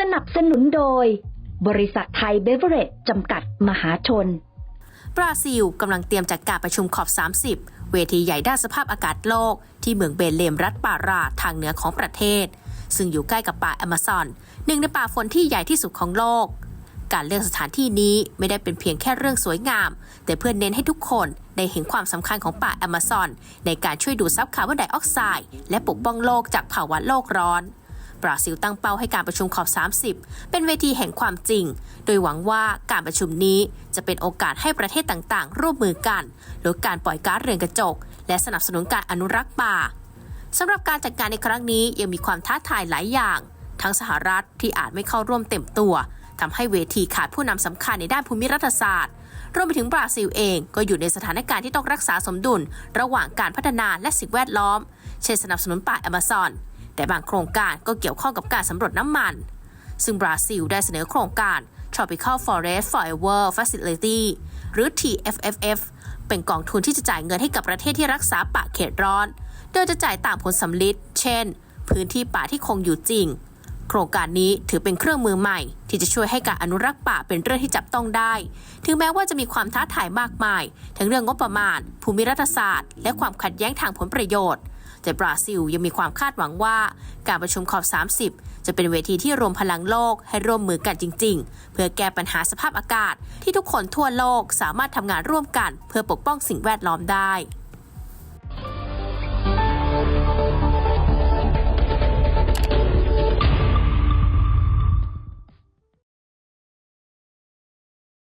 สนับสนุนโดย บริษัทไทยเบเวอเรจจำกัดมหาชน บราซิลกำลังเตรียมจัดการประชุมขอบ 30 เวทีใหญ่ด้านสภาพอากาศโลก ที่เมืองเบเลมรัฐปาราทางเหนือของประเทศ ซึ่งอยู่ใกล้กับป่าแอมะซอน หนึ่งในป่าฝนที่ใหญ่ที่สุดของโลก การเลือกสถานที่นี้ไม่ได้เป็นเพียงแค่เรื่องสวยงาม แต่เพื่อเน้นให้ทุกคนได้เห็นความสำคัญของป่าแอมะซอน ในการช่วยดูดซับคาร์บอนไดออกไซด์และปกป้องโลกจากภาวะโลกร้อน บราซิลตั้งเป้าให้การประชุมขอบ 30 เป็นเวทีแห่งความจริง โดยหวังว่าการประชุมนี้จะเป็นโอกาสให้ประเทศต่างๆ ร่วมมือกันลดการปล่อยก๊าซเรือนกระจก และสนับสนุนการอนุรักษ์ป่าสำหรับการจัดการในครั้งนี้ยังมีความท้าทายหลายอย่าง ทั้งสหรัฐที่อาจไม่เข้าร่วมเต็มตัวทำให้เวทีขาดผู้นำสำคัญในด้านภูมิรัฐศาสตร์รวมไปถึงบราซิลเองก็อยู่ในสถานการณ์ที่ต้องรักษาสมดุล ระหว่างการพัฒนาและสิ่งแวดล้อม เช่นสนับสนุนป่าแอมะซอน แต่บางโครงการก็เกี่ยวข้องกับการสำรวจน้ำมัน ซึ่งบราซิลได้เสนอโครงการ Tropical Forest Forever Facility หรือ TFFF เป็นกองทุนที่จะจ่ายเงินให้กับประเทศที่รักษาป่าเขตร้อน โดยจะจ่ายตามผลสำลิดเช่น พื้นที่ป่าที่คงอยู่จริง โครงการนี้ถือเป็นเครื่องมือใหม่ ที่จะช่วยให้การอนุรักษ์ป่าเป็นเรื่องที่จับต้องได้ ถึงแม้ว่าจะมีความท้าทายมากมาย ทั้งเรื่องงบประมาณ ภูมิรัฐศาสตร์ และความขัดแย้งทางผลประโยชน์ แต่บราซิลยังมีความคาดหวังว่า การประชุมขอบ 30 จะเป็นเวทีที่รวมพลังโลกให้ร่วมมือกันจริง ๆ เพื่อแก้ปัญหาสภาพอากาศ ที่ทุกคนทั่วโลกสามารถทำงานร่วมกัน เพื่อปกป้องสิ่งแวดล้อมได้